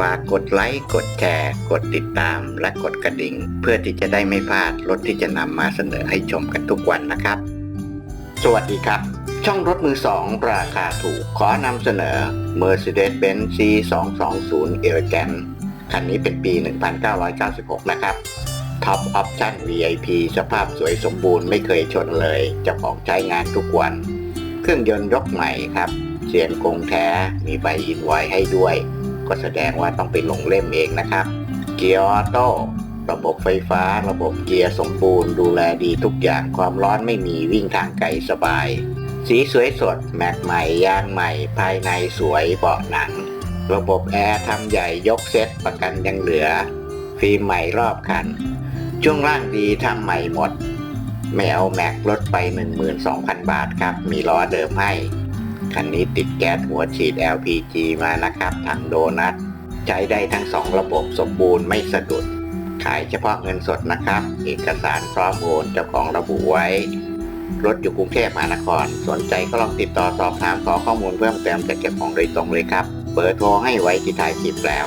ฝากกดไลค์ กดแชร์ กดติดตาม และกดกระดิ่ง เพื่อที่จะได้ไม่พลาดรถที่จะนำมาเสนอให้ชมกันทุกวันนะครับ สวัสดีครับ ช่องรถมือสองราคาถูก ขอนำเสนอ Mercedes-Benz C220 Elegant คันนี้เป็นปี 1996 นะครับท็อปออปชั่น VIP สภาพสวยสมบูรณ์ไม่เคยชนเลยจ้าของใช้งานทุกวัน เครื่องยนต์ยกใหม่ครับ เสียงคงแท้มีใบอินไวให้ด้วย ก็แสดงว่าต้องไปลงเล่มเองนะครับ เกียร์ออโต้ระบบไฟฟ้า ระบบเกียร์สมบูรณ์ ดูแลดีทุกอย่างความร้อนไม่มีวิ่งทางไกลสบาย สีสวยสด แม็กใหม่ยางใหม่ ภายในสวยเบาะหนัง ระบบแอร์ทำใหญ่ยกเซ็ตประกันยังเหลือ ฟิล์มใหม่รอบคัน ช่วงล่างดีทำใหม่หมด ไม่เอาแม็กลดไป 12,000 บาทครับ มีล้อเดิมให้ คันนี้ติดแก๊สหัวฉีด LPG มานะครับถังโดนัทใช้ได้ทั้งสองระบบสมบูรณ์ไม่สะดุด ขายเฉพาะเงินสดนะครับ เอกสารพร้อมโอนเจ้าของระบุไว้ รถอยู่กรุงเทพมหานคร สนใจก็ลองติดต่อสอบถามขอข้อมูลเพิ่มเติมจากเจ้าของโดยตรงเลยครับ เบอร์โทรให้ไว้ที่ท้ายคลิปแล้ว